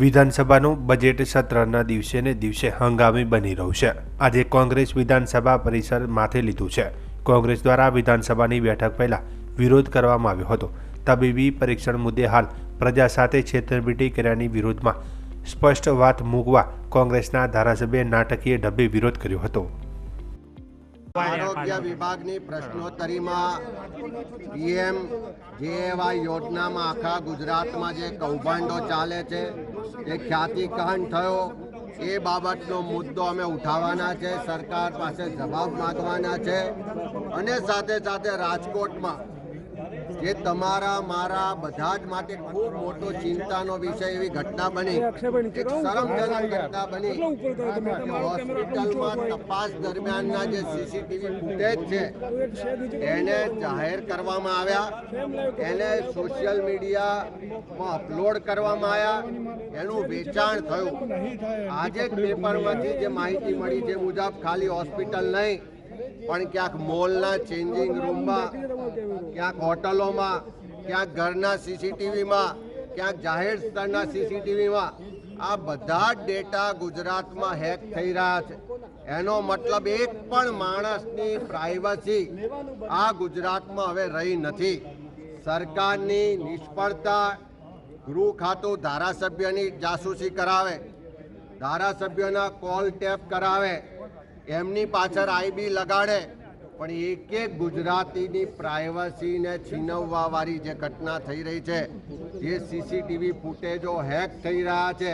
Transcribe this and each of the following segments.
વિધાનસભાનું બજેટ સત્રના દિવસે ને દિવસે હંગામી બની રહ્યું છે. આજે કોંગ્રેસ વિધાનસભા પરિસર માથે લીધું છે. કોંગ્રેસ દ્વારા વિધાનસભાની બેઠક પહેલા વિરોધ કરવામાં આવ્યો હતો. તબીબી પરીક્ષણ મુદ્દે હાલ પ્રજા સાથે છેતરપિંડી કર્યાની વિરોધમાં સ્પષ્ટ વાત મૂકવા કોંગ્રેસના ધારાસભ્યે નાટકીય ઢબે વિરોધ કર્યો હતો. આરોગ્ય વિભાગની પ્રશ્નોત્તરીમાં પીએમ જેએવાય યોજનામાં આખા ગુજરાતમાં જે કૌભાંડો ચાલે છે એ ખ્યાતિકહન થયો, એ બાબતનો મુદ્દો અમે ઉઠાવવાના છે, સરકાર પાસે જવાબ માગવાના છે અને સાથે સાથે રાજકોટમાં જે તમારા મારા બધા જ માટે ખૂબ મોટો ચિંતાનો વિષય એવી ઘટના બની. એક શરમજનક ઘટના બની. હોસ્પિટલમાં તપાસ દરમિયાનના જે સીસીટીવી ફૂટેજ છે એને જાહેર કરવામાં આવ્યા. એને સોશિયલ મીડિયામાં અપલોડ કરવામાં આવ્યા. એનું વેચાણ થયું. આજે જ પેપરમાંથી જે માહિતી મળી જે મુજબ ખાલી હોસ્પિટલ નહીં. પણ ક્યાંક મોલના ચેન્જિંગ રૂમમાં ક્યાંક હોટલોમાં ક્યાંક ઘરના સીસીટીવીમાં ક્યાંક જાહેર સ્થળના સીસીટીવીમાં આ બધા જ ડેટા ગુજરાતમાં હેક થઈ રહ્યા છે. એનો મતલબ એક પણ માણસની પ્રાઇવસી આ ગુજરાતમાં હવે રહી નથી. સરકારની નિષ્ફળતા ગૃહ ખાતું ધારાસભ્યની જાસૂસી કરાવે, ધારાસભ્યોના કોલ ટેપ કરાવે એમની પાછળ આઈબી લગાડે. પણ એક એક ગુજરાતીની પ્રાઇવસીને છીનવવાવાળી જે ઘટના થઈ રહી છે, જે સીસીટીવી ફૂટેજો હેક થઈ રહ્યા છે,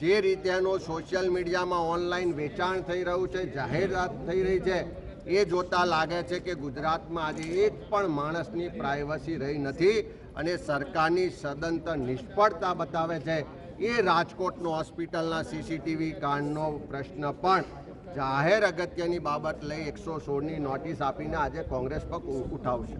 જે રીતેનું સોશિયલ મીડિયામાં ઓનલાઈન વેચાણ થઈ રહ્યું છે, જાહેરાત થઈ રહી છે, એ જોતા લાગે છે કે ગુજરાતમાં આજે એક પણ માણસની પ્રાઇવસી રહી નથી અને સરકારની સદંતર નિષ્ફળતા બતાવે છે. એ રાજકોટનો હોસ્પિટલના સીસીટીવી કાંડનો પ્રશ્ન પણ જાહેર અગત્યની બાબત લઈ એકસો સોળની નોટિસ આપીને આજે કોંગ્રેસ પગ ઉઠાવશે.